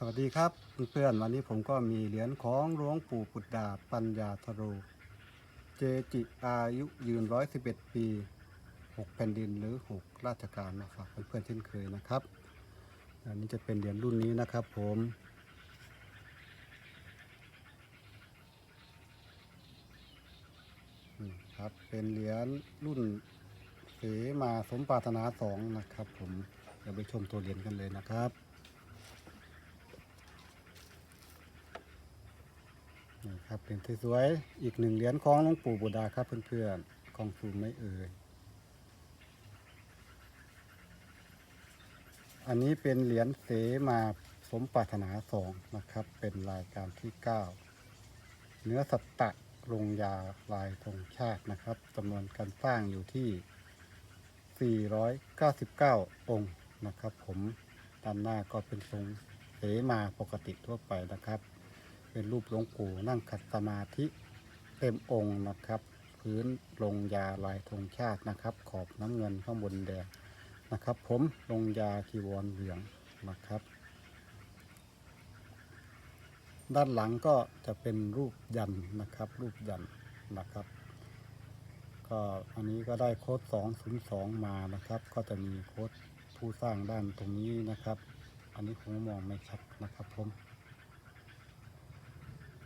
สวัสดีครับเพื่อนๆวันนี้ผมก็มีเหรียญของหลวงปู่ปุตดาปัญญาธโร เจจิอายุยืน 111 ปี 6 แผ่นดินหรือ 6 ราชการมาฝากเพื่อนๆเช่นเคยนะครับ อันนี้จะเป็นเหรียญรุ่นนี้นะครับผมครับเป็นเหรียญรุ่นเสมาสมปรารถนาสองนะครับผมเดี๋ยวไปชมตัวเหรียญกันเลยนะครับ นี่ครับเป็นสวยๆอีกหนึ่งเหรียญของหลวงปู่บุดาครับเพื่อนๆของซูไม่เอ่ยอันนี้เป็นเหรียญเสมาสมปรารถนาสองนะครับ เป็นรายการที่ 9 เนื้อสัตตะลงยาลายธงชาตินะครับจำนวนการสร้างอยู่ที่ 499 องค์นะครับ ผมด้านหน้าก็เป็นทรงเสมาปกติทั่วไปนะครับ เป็นรูปหลวงปู่นั่งขัดสมาธิเต็มองค์นะครับ พื้นลงยาลายธงชาตินะครับ ขอบน้ำเงินข้างบนแดงนะครับ ผมลงยากีวรเหลืองนะครับ ด้านหลังก็จะเป็นรูปยันนะครับ รูปยันนะครับ ก็อันนี้ก็ได้โค้ด202 มานะครับ ก็จะมีโค้ดผู้สร้างด้านตรงนี้นะครับ อันนี้ผมมองไม่ชัดนะครับผม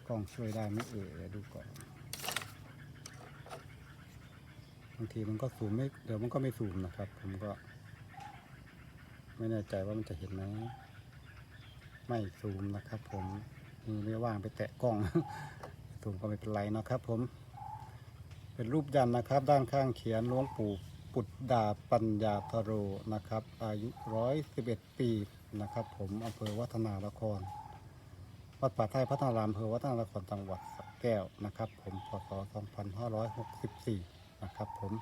กล้องช่วยได้ไม่เอ่ยดูก่อนบางทีมันก็ซูมไม่เดี๋ยวมันก็ไม่ซูมนะครับ ผมก็ ไม่แน่ใจว่ามันจะเห็นไหมไม่ซูมนะครับ ผมมือไม่ว่างไปแตะกล้องซูมก็ไม่เป็นไรนะครับ ผม เป็นรูปยันนะครับ ด้านข้างเขียนหลวงปู่ปุตดาปัญญาธโรนะครับ อายุร้อยสิบเอ็ดปีนะครับ ผมอำเภอวัฒนานคร วัดป่าไทยพัฒนารามอำเภอวัฒนานครจังหวัดสระแก้วนะครับ ผมพศ2564 นะครับ ผม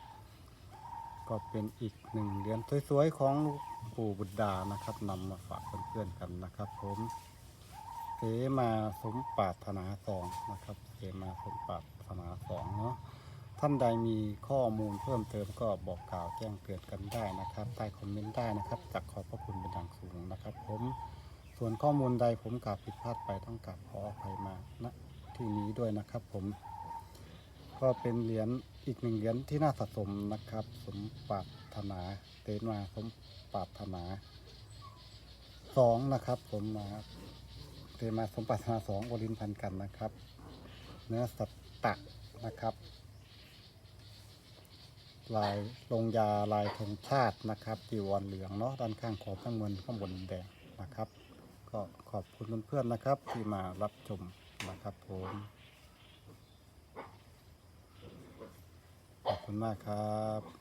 ก็เป็นอีกหนึ่งเหรียญสวยๆของหลวงปู่บุตรดานะครับนำมาฝากเพื่อนๆกันนะครับ ผมเสมาสมปรารถนาสองนะครับเสมาสมปรารถนาสองเนาะท่านใดมีข้อมูลเพิ่มเติมก็บอกกล่าวแจ้งเตือนกันได้นะครับ ใต้คอมเมนต์ได้นะครับจากขอบพระคุณเป็นอย่างสูงนะครับ ผม ส่วนข้อมูลใดผมกราบผิดพลาดไปต้องกราบขออภัยมาณที่นี้ด้วยนะครับผม ก็เป็นเหรียญอีกหนึ่งเหรียญที่น่าสะสมนะครับ สมปรารถนาเตนมาสมปรารถนาสองนะครับ ผมมาเตมาสมปรารถนาสองโอลินพันกันนะครับ เนื้อสัตตะนะครับ ลายลงยาลายธงชาตินะครับจีวรเหลืองเนาะด้านข้างขอบข้างบนข้างบนแดงนะครับ ก็ขอบคุณเพื่อนๆนะครับ ที่มารับชมนะครับผมขอบคุณมากครับ